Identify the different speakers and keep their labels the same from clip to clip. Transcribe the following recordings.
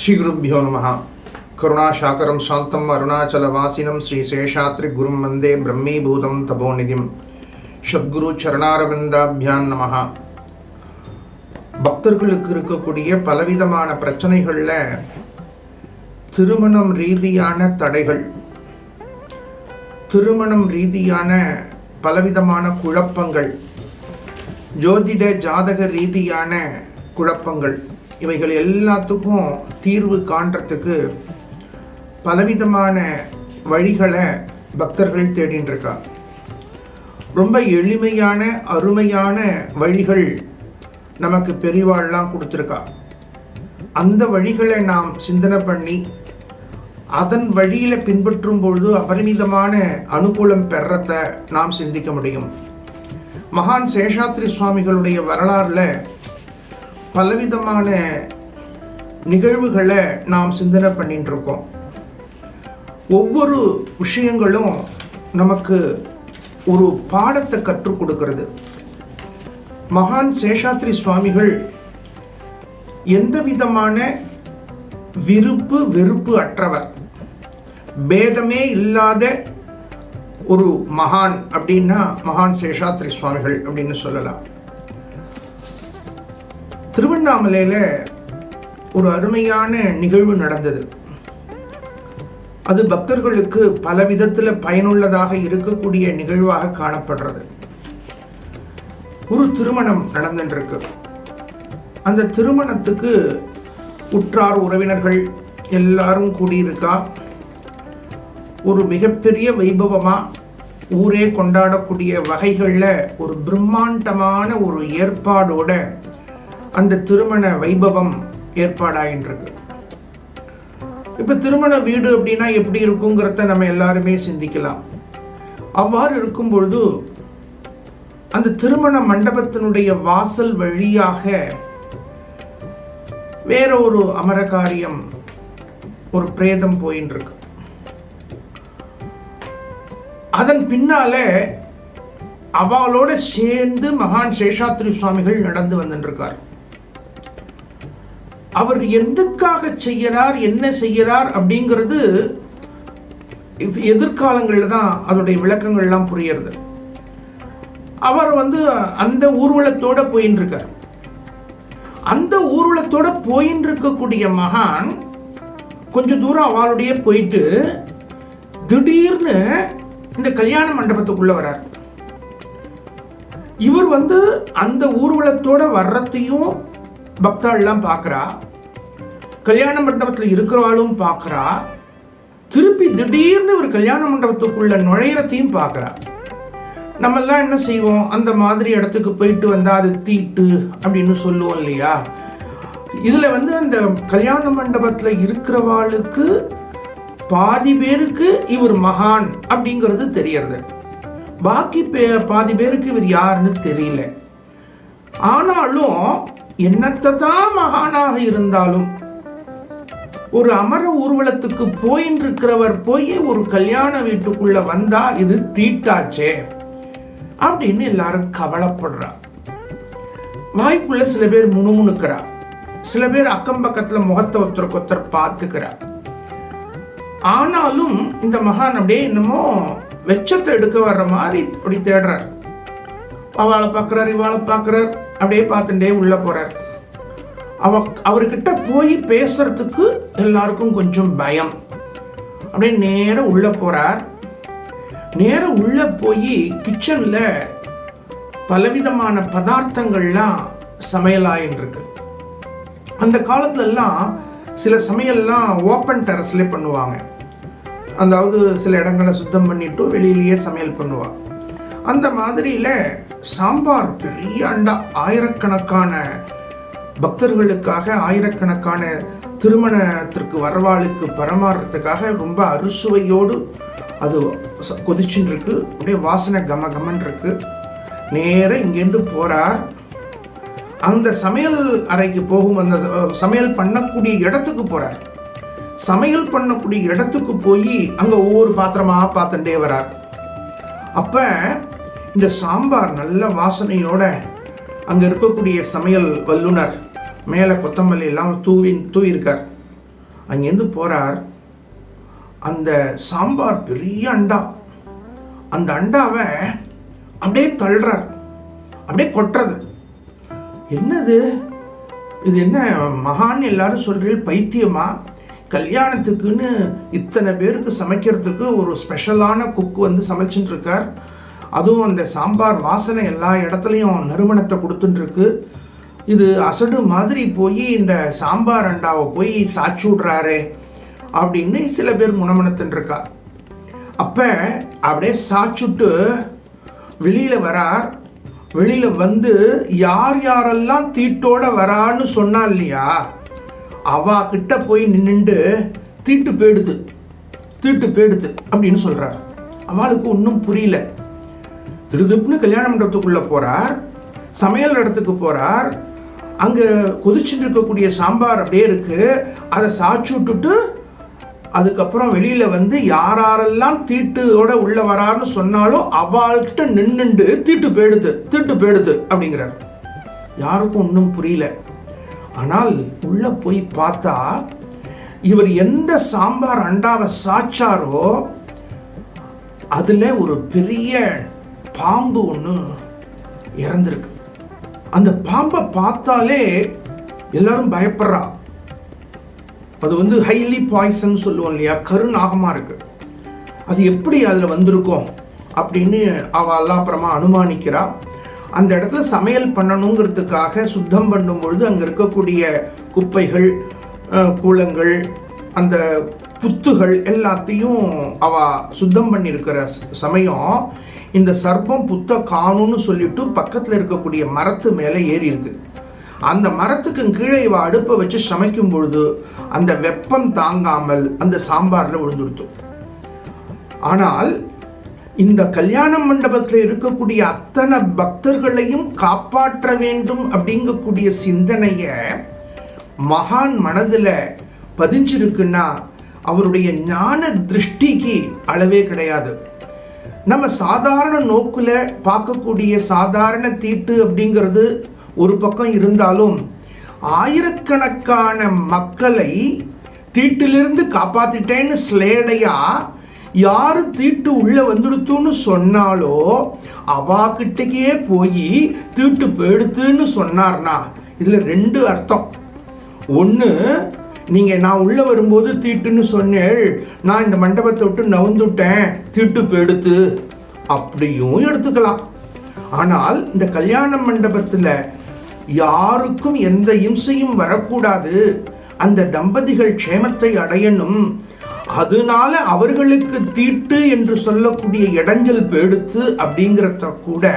Speaker 1: ஸ்ரீகுருப்பியோ நம. கருணாசாகரம் சாந்தம் அருணாச்சலவாசினம் ஸ்ரீ சேஷாத்ரி குரும் வந்தே பிரம்மீபூதம் தபோநிதிம் சத்குரு சரணாரவிந்தாபியான் நம. பக்தர்களுக்கு இருக்கக்கூடிய பலவிதமான பிரச்சனைகளில் திருமணம் ரீதியான தடைகள் திருமணம் ரீதியான பலவிதமான குழப்பங்கள் ஜோதிட ஜாதக ரீதியான குழப்பங்கள் இவைகள் எல்லாத்துக்கும் தீர்வு காண்றதுக்கு பலவிதமான வழிகளை பக்தர்கள் தேடின்றிருக்கா ரொம்ப எளிமையான அருமையான வழிகள் நமக்கு பெரிவாள்லாம் கொடுத்துருக்கா. அந்த வழிகளை நாம் சிந்தனை பண்ணி அதன் வழியில் பின்பற்றும் பொழுது அபரிமிதமான அனுகூலம் பெறத்தை நாம் சிந்திக்க முடியும். மகான் சேஷாத்ரி சுவாமிகளுடைய வரலாறுல பலவிதமான நிகழ்வுகளை நாம் சிந்தனை பண்ணிட்டு இருக்கோம் ஒவ்வொரு விஷயங்களும் நமக்கு ஒரு பாடத்தை கற்றுக் கொடுக்கிறது. மகான் சேஷாத்ரி சுவாமிகள் எந்த விதமான விருப்பு வெறுப்பு அற்றவர்? பேதமே இல்லாத ஒரு மகான் அப்படின்னா மகான் சேஷாத்ரி சுவாமிகள் அப்படின்னு சொல்லலாம். திருவண்ணாமலையில் ஒரு அருமையான நிகழ்வு நடந்தது. அது பக்தர்களுக்கு பல விதத்தில் பயனுள்ளதாக இருக்கக்கூடிய நிகழ்வாக காணப்படுறது. ஒரு திருமணம் நடந்துருக்கு அந்த திருமணத்துக்கு உற்றார் உறவினர்கள் எல்லாரும் கூடியிருக்கா? ஒரு மிகப்பெரிய வைபவமா ஊரே கொண்டாடக்கூடிய வகைகளில் ஒரு பிரம்மாண்டமான ஒரு ஏற்பாடோட அந்த திருமண வைபவம் ஏற்பாடாயின்றிருக்கு இப்போ திருமண வீடு அப்படின்னா எப்படி இருக்குங்கிறத நம்ம எல்லாருமே சிந்திக்கலாம். அவ்வாறு இருக்கும் பொழுது அந்த திருமண மண்டபத்தினுடைய வாசல் வழியாக வேற ஒரு அமரகாரியம் ஒரு பிரேதம் போயின்னு இருக்கு அதன் பின்னால அவளோட சேர்ந்து மகான் சேஷாத்ரி சுவாமிகள் நடந்து வந்துருக்கார் அவர் எதுக்காக செய்யறார் என்ன செய்யறார் அப்படிங்கிறது எதிர்காலங்களில் தான் அதோடைய விளக்கங்கள்லாம் புரியறது. அவர் வந்து அந்த ஊர்வலத்தோட போயின்னு இருக்கார் அந்த ஊர்வலத்தோட போயின்னு இருக்கக்கூடிய மகான் கொஞ்ச தூரம் அவளுடைய போயிட்டு திடீர்னு இந்த கல்யாண மண்டபத்துக்குள்ள வரார். இவர் வந்து அந்த ஊர்வலத்தோட வர்றதையும் பக்தாள்லாம் பார்க்குறா கல்யாண மண்டபத்தில் இருக்கிறவாளும் பார்க்குறா திருப்பி திடீர்னு ஒரு கல்யாண மண்டபத்துக்குள்ள நுழையிறத்தையும் பார்க்குறா. நம்மெல்லாம் என்ன செய்வோம்? அந்த மாதிரி இடத்துக்கு போயிட்டு வந்தால் அது தீட்டு அப்படின்னு சொல்லுவோம் இல்லையா? இதில் வந்து அந்த கல்யாண மண்டபத்தில் இருக்கிறவாளுக்கு பாதி பேருக்கு இவர் மகான் அப்படிங்கிறது தெரியறது. பாக்கி பே- பாதி பேருக்கு இவர் யாருன்னு தெரியல. ஆனாலும் என்னத்தை தான் மகானாக இருந்தாலும் ஒரு அமர ஊர்வலத்துக்கு போயின்னு இருக்கிறவர் போய் ஒரு கல்யாண வீட்டுக்குள்ள வந்தா இது தீட்டாச்சே அப்படின்னு எல்லாரும் கவலைப்படுறா. வாய்க்குள்ள சில பேர் முணுமுணுக்கிறா. சில பேர் அக்கம் பக்கத்துல முகத்தை ஒருத்தருக்கு ஒருத்தர் பார்த்துக்கிறா. ஆனாலும் இந்த மகான் அப்படியே என்னமோ வெச்சத்தை எடுக்க வர்ற மாதிரி அப்படி தேடுறார். அவளை பார்க்குறார் இவாளை பார்க்கறார் அப்படியே பார்த்துட்டே உள்ள போறார். அவ அவர்கிட்ட போய் பேசுறதுக்கு எல்லாருக்கும் கொஞ்சம் பயம். அப்படியே நேராக உள்ள போறார். நேரம் உள்ள போய் கிச்சன்ல பலவிதமான பதார்த்தங்கள்லாம் சமையலாயின்னு இருக்கு. அந்த காலத்துலலாம் சில சமையல்லாம் ஓப்பன் டெரஸ்ல பண்ணுவாங்க. அதாவது சில இடங்களை சுத்தம் பண்ணிட்டு வெளியிலேயே சமையல் பண்ணுவாள் அந்த மாதிரியில சாம்பார் பெரிய அண்டா ஆயிரக்கணக்கான பக்தர்களுக்காக ஆயிரக்கணக்கான திருமணத்திற்கு வரவாளுக்கு பரமாறுறதுக்காக ரொம்ப அறுசுவையோடு அது ச- கொதிச்சுன்னு இருக்கு அப்படியே வாசனை கம கமன் இருக்கு நேர இங்கேருந்து போறார். அந்த சமையல் அறைக்கு போகும் அந்த சமையல் பண்ணக்கூடிய இடத்துக்கு போறார். சமையல் பண்ணக்கூடிய இடத்துக்கு போய் அங்க ஒவ்வொரு பாத்திரமா பார்த்துட்டே வரார். அப்ப இந்த சாம்பார் நல்ல வாசனையோட அங்கே இருக்கக்கூடிய சமையல் வல்லுனர் மேலே கொத்தமல்லி எல்லாம் தூவி தூவியிருக்கார். அங்கேருந்து போகிறார் அந்த சாம்பார் பெரிய அண்டா. அந்த அண்டாவை அப்படியே தள்ளுறார். அப்படியே கொட்டுறது. என்னது? இது என்ன மகான் எல்லாரும் சொல்கிறீர்கள் பைத்தியமா? கல்யாணத்துக்குன்னு இத்தனை பேருக்கு சமைக்கிறதுக்கு ஒரு ஸ்பெஷலான குக் வந்து சமைச்சுட்டு இருக்கார். அதுவும் அந்த சாம்பார் வாசனை எல்லா இடத்துலையும் நறுமணத்தை கொடுத்துட்டுருக்கு. இது அசடு மாதிரி போய் இந்த சாம்பார் அண்டாவை போய் சாச்சு விட்றாரு அப்படின்னு சில பேர் முணமுணத்துன்னு அப்போ அப்படியே சாச்சுட்டு வெளியில் வரார். வெளியில் வந்து யார் யாரெல்லாம் தீட்டோட வரான்னு சொன்னா இல்லையா? அவா கிட்ட போய் நின்றுண்டு தீட்டு போயிடுது தீட்டு போயிடுது அப்படின்னு சொல்கிறார் அவளுக்கு ஒன்றும் புரியல. திருதுப்புன்னு கல்யாண மண்டபத்துக்குள்ளே போகிறார் சமையல் இடத்துக்கு போகிறார் அங்கே கொதிச்சுட்டு இருக்கக்கூடிய சாம்பார் அப்படியே இருக்குது அதை சாச்சு விட்டுட்டு அதுக்கப்புறம் வெளியில் வந்து யாரெல்லாம் தீட்டுயோட உள்ள வராருன்னு சொன்னாலும் அவள்கிட்ட நின்றுண்டு தீட்டு போயிடுது தீட்டு போயிடுது அப்படிங்கிறார். யாருக்கும் ஒன்றும் புரியல. ஆனால் உள்ளே போய் பார்த்தா இவர் எந்த சாம்பார் அண்டாவை சாச்சாரோ அதில் ஒரு பெரிய பாம்பு ஒன்று இறந்துருக்கு. அந்த பாம்பை பார்த்தாலே எல்லாரும் பயப்படுறா. அது வந்து ஹைலி பாய்சன் சொல்லுவோம் இல்லையா? கருநாகமாக இருக்கு. அது எப்படி அதில் வந்திருக்கும் அப்படின்னு அவள் அல்லாப்புறமா அப்புறமா அனுமானிக்கிறா. அந்த இடத்துல சமையல் பண்ணணுங்கிறதுக்காக சுத்தம் பண்ணும் பொழுது அங்கே இருக்கக்கூடிய குப்பைகள் கூலங்கள் அந்த புத்துகள் எல்லாத்தையும் அவ சுத்தம் பண்ணியிருக்கிற சமயம் இந்த சர்ப்பம் புத்த காணும்னு சொல்லிட்டு பக்கத்தில் இருக்கக்கூடிய மரத்து மேலே ஏறி இருக்கு. அந்த மரத்துக்கு கீழே இவ அடுப்பை வச்சு சமைக்கும் பொழுது அந்த வெப்பம் தாங்காமல் அந்த சாம்பாரில் விழுந்துடுத்து ஆனால் இந்த கல்யாண மண்டபத்தில் இருக்கக்கூடிய அத்தனை பக்தர்களையும் காப்பாற்ற வேண்டும் அப்படிங்கக்கூடிய சிந்தனைய மகான் மனதில் பதிஞ்சிருக்குன்னா அவருடைய ஞான திருஷ்டிக்கு அளவே கிடையாது. நம்ம சாதாரண நோக்குல பார்க்கக்கூடிய சாதாரண தீட்டு அப்படிங்கிறது ஒரு பக்கம் இருந்தாலும் ஆயிரக்கணக்கான மக்களை தீட்டிலிருந்து காப்பாத்திட்டேன்னு ஸ்லேடையா யாரு தீட்டு உள்ள வந்துடுத்துன்னு சொன்னாலோ அவாகிட்டக்கே போய் தீட்டு போயிடுத்துன்னு சொன்னார்னா இதுல ரெண்டு அர்த்தம். ஒன்று நீங்கள் நான் உள்ளே வரும்போது தீட்டுன்னு சொன்னேள். நான் இந்த மண்டபத்தை விட்டு நவுந்துட்டேன். தீட்டு போயிடுத்து அப்படியும் எடுத்துக்கலாம். ஆனால் இந்த கல்யாண மண்டபத்தில் யாருக்கும் எந்த இம்சையும் வரக்கூடாது. அந்த தம்பதிகள் க்ஷேமத்தை அடையணும். அதனால அவர்களுக்கு தீட்டு என்று சொல்லக்கூடிய இடைஞ்சல் பெடுத்து அப்படிங்கிறத கூட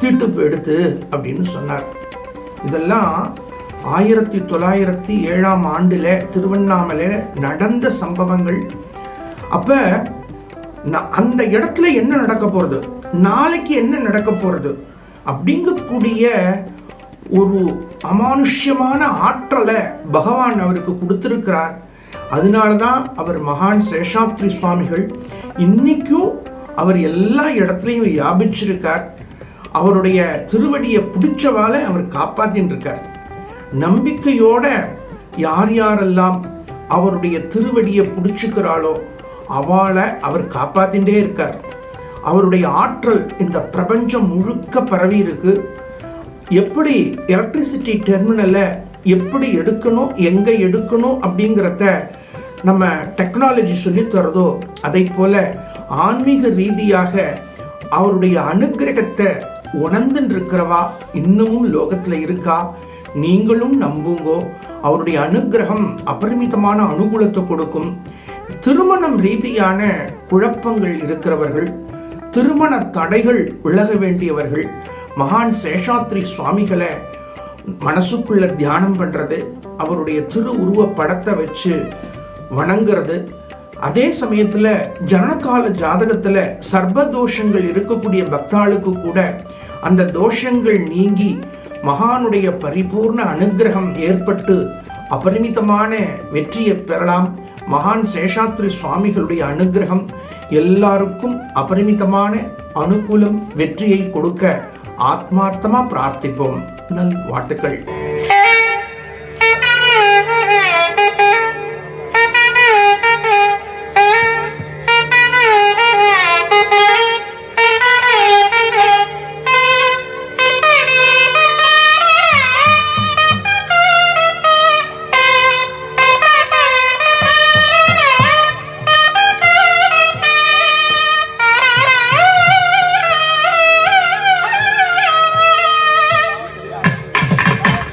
Speaker 1: தீட்டு பெடுத்து அப்படின்னு சொன்னார். இதெல்லாம் ஆயிரத்தி தொள்ளாயிரத்தி ஏழாம் ஆண்டில் திருவண்ணாமலை நடந்த சம்பவங்கள். அப்ப அந்த இடத்துல என்ன நடக்க போறது? நாளைக்கு என்ன நடக்க போறது? அப்படிங்கக்கூடிய ஒரு அமானுஷ்யமான ஆற்றலை பகவான் அவருக்கு கொடுத்துருக்குறார். அதனால தான் அவர் மகான் சேஷாத்ரி சுவாமிகள் இன்னைக்கும் அவர் எல்லா இடத்துலையும் வியாபிச்சிருக்கார். அவருடைய திருவடியை பிடிச்சவால அவர் காப்பாத்தின்னு இருக்கார் நம்பிக்கையோட யார் யாரெல்லாம் அவருடைய திருவடியை பிடிச்சுக்கிறாளோ அவளை அவர் காப்பாத்தின்றே இருக்கார். அவருடைய ஆற்றல் இந்த பிரபஞ்சம் முழுக்க பரவி இருக்கு. எப்படி எலக்ட்ரிசிட்டி டெர்மினலை எப்படி எடுக்கணும் எங்க எடுக்கணும் அப்படிங்கிறத நம்ம டெக்னாலஜி சொல்லித் தரதோ அதை போல ஆன்மீக ரீதியாக அவருடைய அனுக்கிரகத்தை உணர்ந்துட்டு இருக்கிறவா இன்னமும் லோகத்துல இருக்கா? நீங்களும் நம்புங்கோ. அவருடைய அனுக்கிரகம் அபரிமிதமான அனுகூலத்தை கொடுக்கும். திருமணம் ரீதியான குழப்பங்கள் இருக்கிறவர்கள் திருமண தடைகள் விலக வேண்டியவர்கள் மகான் சேஷாத்ரி சுவாமிகளை மனசுக்குள்ள தியானம் பண்றது அவருடைய திரு உருவ படத்தை வச்சு வணங்குறது. அதே சமயத்துல ஜனகால ஜாதகத்துல சர்வ தோஷங்கள் இருக்கக்கூடிய பக்தாளுக்கு கூட அந்த தோஷங்கள் நீங்கி மகானுடைய பரிபூர்ண அனுக்கிரகம் ஏற்பட்டு அபரிமிதமான வெற்றியை பெறலாம். மகான் சேஷாத்ரி சுவாமிகளுடைய அனுக்கிரகம் எல்லாருக்கும் அபரிமிதமான அனுகூலம் வெற்றியை கொடுக்க ஆத்மார்த்தமா பிரார்த்திப்போம். நல் வாழ்த்துக்கள்.